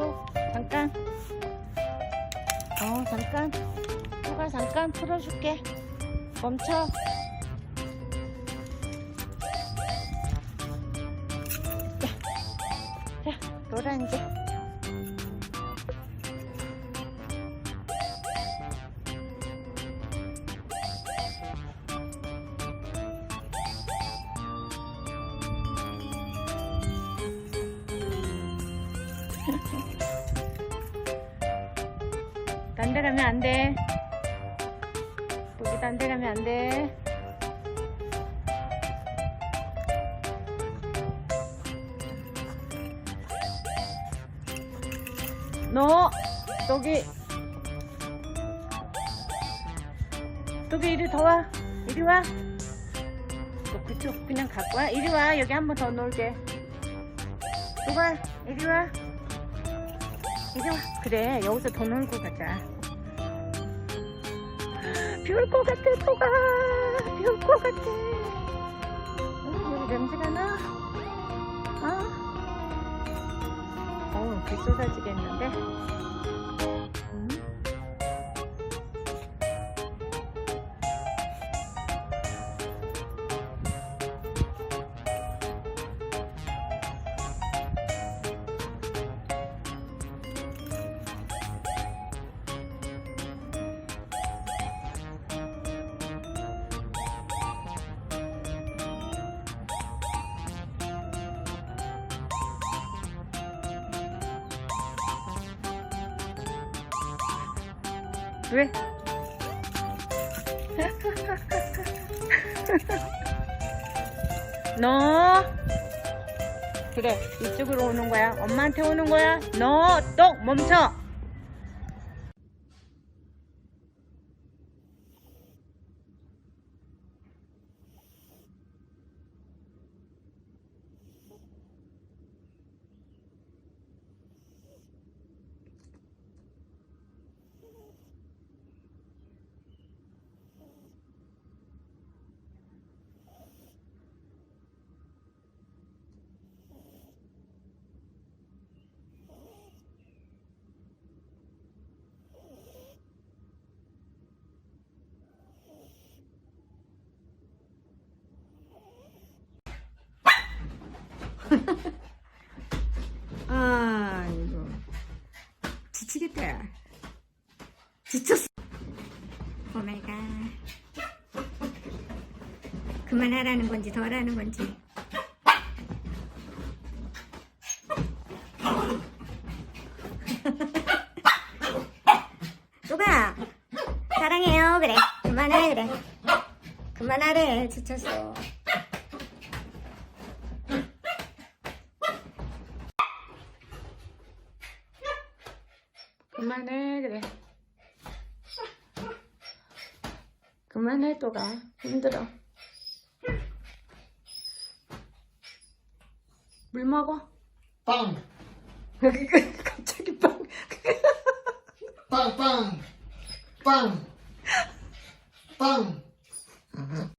또 잠깐. 어 잠깐. 누가 잠깐 풀어줄게. 멈춰. 자, 자 놀아 이제. 딴 데 가면 안 돼. 거기 딴 데 가면 안 돼. 너, 여기. 여기 이리 더 와. 이리 와. 너 그쪽 그냥 갖고 와. 이리 와. 여기 한 번 더 놀게. 누가 이리 와. 와. 그래, 여기서 더 놀고 가자. 비 올 것 같아, 토가. 비 올 것 같아. 어, 여기 냄새가 나? 어? 어우, 비 쏟아지겠는데? 왜? 너? 그래 이쪽으로 오는 거야. 엄마한테 오는 거야. 너또 멈춰 아, 이거. 지치겠다. 지쳤어. 오마이갓. 그만하라는 건지 더 하라는 건지. 누가 사랑해요 그래 그만해 그래 그만하래 지쳤어 그만해 그래 그만해 또가 힘들어 물 먹어 빵! 갑자기 빵 빵! 빵! 빵! 빵!